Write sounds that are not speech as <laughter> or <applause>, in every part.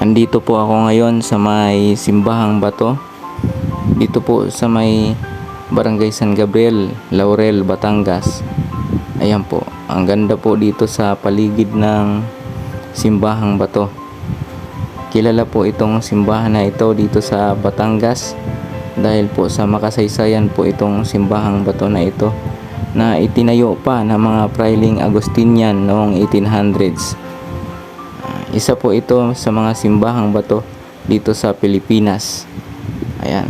Andito po ako ngayon sa may simbahang bato. Dito po sa may Barangay San Gabriel, Laurel, Batangas. Ayan po, ang ganda po dito sa paligid ng simbahang bato. Kilala po itong simbahan na ito dito sa Batangas dahil po sa makasaysayan po itong simbahang bato na ito na itinayo pa ng mga Prailing Agustinian noong 1800s. Isa po ito sa mga simbahang bato dito sa Pilipinas. Ayan.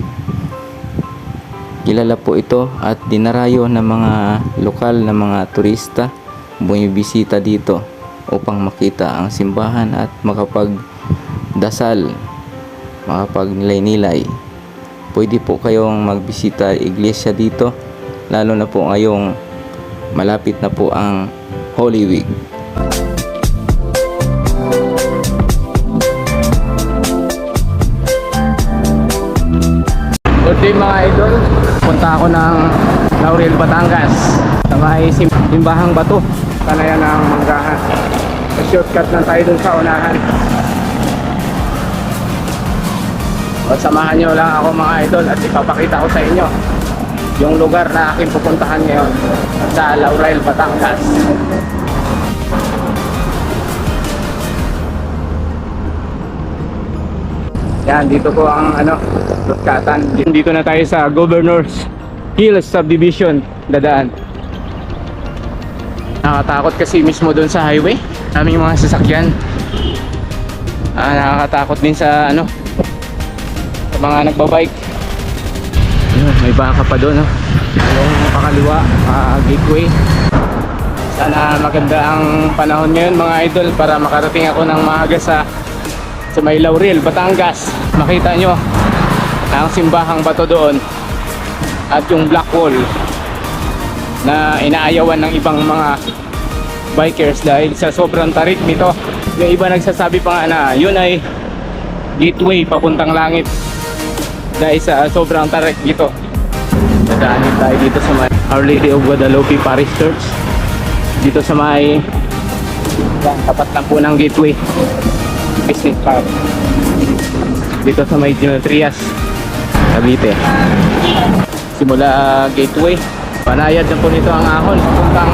Kilala po ito at dinarayo ng mga lokal na mga turista bumibisita dito upang makita ang simbahan at makapagdasal, makapagnilay-nilay. Pwede po kayong magbisita iglesia dito lalo na po ngayong malapit na po ang Holy Week. Day mga idol. Punta ako ng Laurel, Batangas. Sa may sim- simbahang bato. Kanayan ng manggahan. Shortcut na tayo dun sa unahan. O, samahan nyo lang ako mga idol at ipapakita ko sa inyo yung lugar na aking pupuntahan ngayon sa Laurel, Batangas. Yan, dito po ang ano, Lutkatan. Dito na tayo sa Governor's Hills Subdivision, dadaan. Nakakatakot kasi mismo doon sa highway. Daming mga sasakyan. Ah, nakakatakot din sa ano, sa mga nagbabike. Yun, may baka pa doon, no? Yung pakaliwa, ah, gateway. Sana maganda ang panahon ngayon mga idol para makarating ako ng maaga sa sa may Laurel, Batangas. Makita nyo ang simbahang bato doon at yung black wall na inaayawan ng ibang mga bikers dahil sa sobrang tarik nito. Yung iba nagsasabi pa nga na yun ay gateway papuntang langit dahil sa sobrang tarik dito. Dadaanin tayo dito sa may Our Lady of Guadalupe Parish Church. Dito sa may tapat lang po ng gateway business park dito sa may Trias Cavite. Simula gateway. Panayad na po nito ang ahon. Papuntang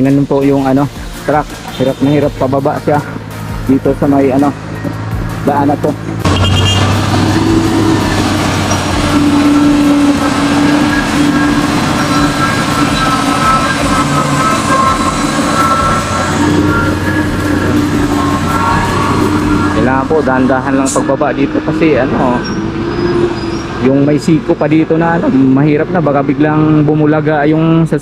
Tingnan mo po yung ano, truck. Hirap na hirap pababa siya dito sa may ano, daan na to. Kailangan po dahan-dahan lang pagbaba dito kasi ano yung may siko pa dito na ano, mahirap na baka biglang bumulaga yung sa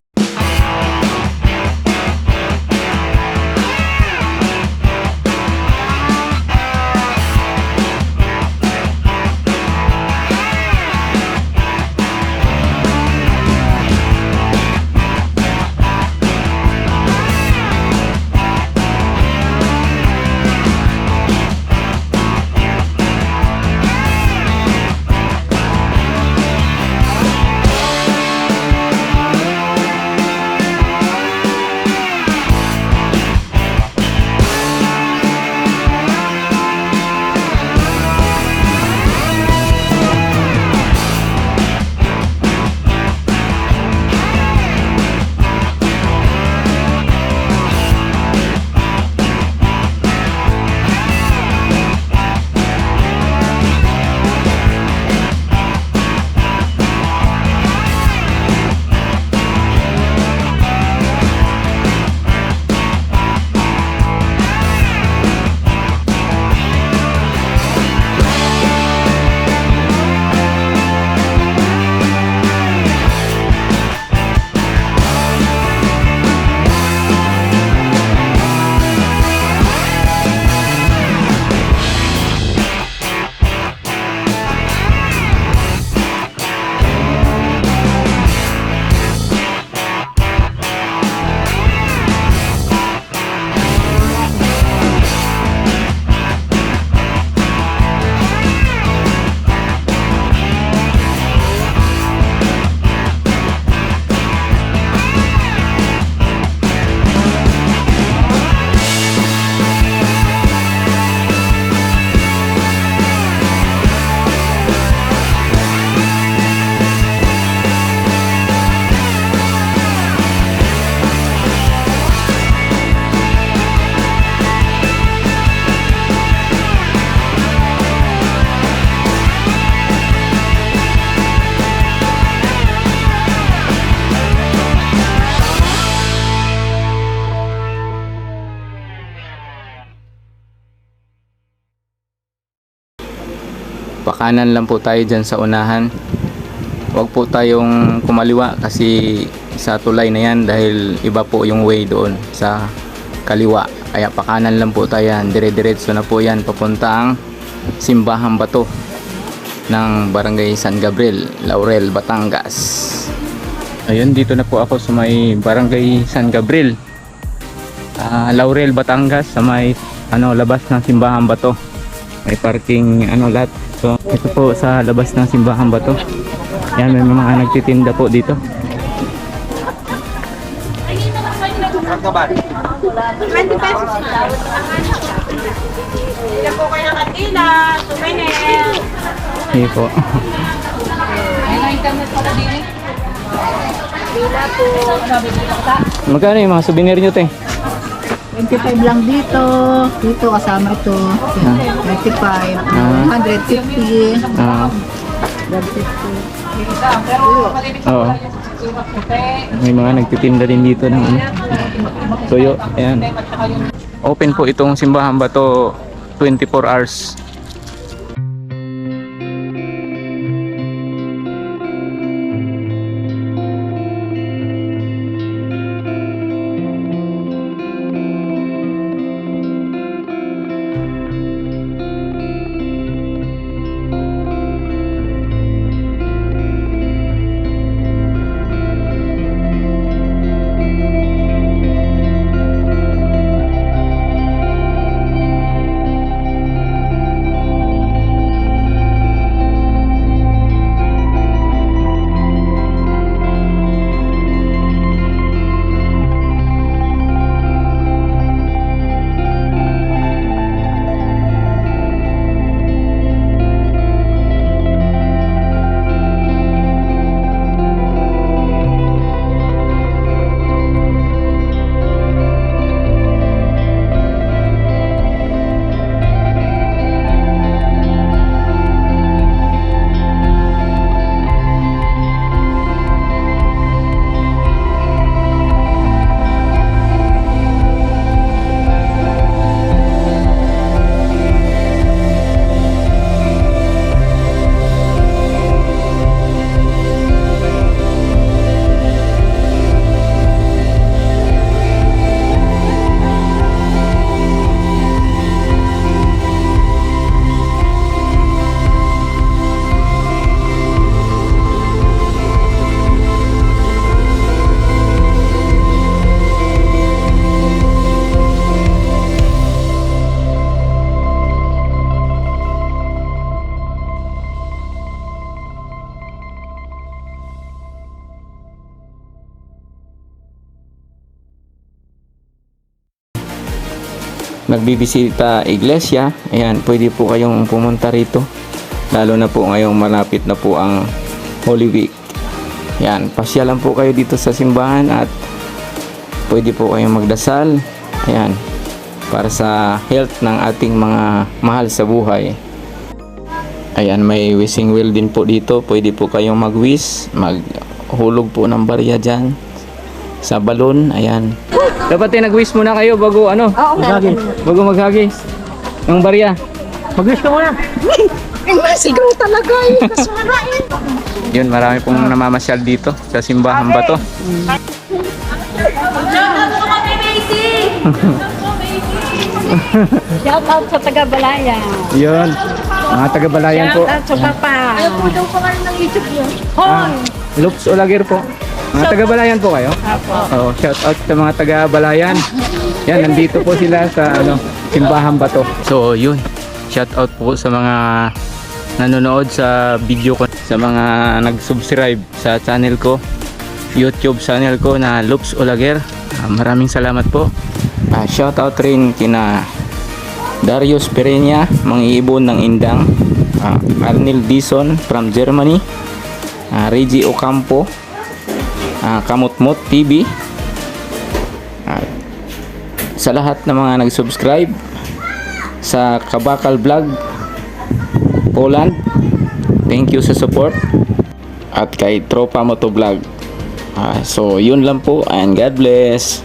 pakanan lang po tayo dyan sa unahan. Wag po tayong kumaliwa kasi sa tulay na yan dahil iba po yung way doon sa kaliwa. Kaya pakanan lang po tayo yan. Dire-diretso na po yan papuntang simbahang bato ng barangay San Gabriel Laurel, Batangas. Ayun dito na po ako sa may barangay San Gabriel. Ah, Laurel, Batangas sa may ano labas ng simbahan bato. May parking ano lahat. So ito po sa labas ng simbahan bato yan may mga nagtitinda po dito 20 pesos lang. Yan po kayo ng kantina, souvenir. hindi po. magkano yung mga souvenir nyo te 25 lang dito. Dito kasama ito. 25. Ah. 150. Ah, 150. Pero matibig oo may mga nagtitinda din dito ng ano tuyo ayan open po itong simbahan bato 24 hours nagbibisita iglesia, ayan, pwede po kayong pumunta rito. Lalo na po ngayong malapit na po ang Holy Week. Yan, pasyalan po kayo dito sa simbahan at pwede po kayong magdasal. Ayan, para sa health ng ating mga mahal sa buhay. Ayan, may wishing well din po dito. Pwede po kayong mag-wish, maghulog po ng barya dyan sa balon. Ayan. Dapat eh, nag-wish muna kayo bago ano? Oo, Maghagis. Bago maghagis. Ng barya. Mag-wish ka muna. <laughs> Masigaw talaga eh. Kasmarain. Yun, marami pong namamasyal dito sa simbahan ba to? <laughs> Shout out sa taga-Balaya. Yun. Mga taga-balayan po. Shout out sa papa. Ayaw po daw pa ng YouTube yun. Ah, Loops Olaguer po. Mga taga-balayan po kayo? Oh, shout out sa mga taga-balayan. Yan, nandito po sila sa ano, simbahan ba to. So, yun. Shout out po sa mga nanonood sa video ko, sa mga nag-subscribe sa channel ko, YouTube channel ko na Loops Olaguer. Ah, maraming salamat po. Ah, shout out rin kina Darius Pereña, mangiibon ng Indang, ah, Arnil Dison from Germany, ah, Reggie Ocampo, ah, Kamutmut TV, ah, sa lahat ng mga nag-subscribe sa Kabakal Vlog Poland, thank you sa support at kay Tropa Motovlog. Ah, so yun lang po and God bless.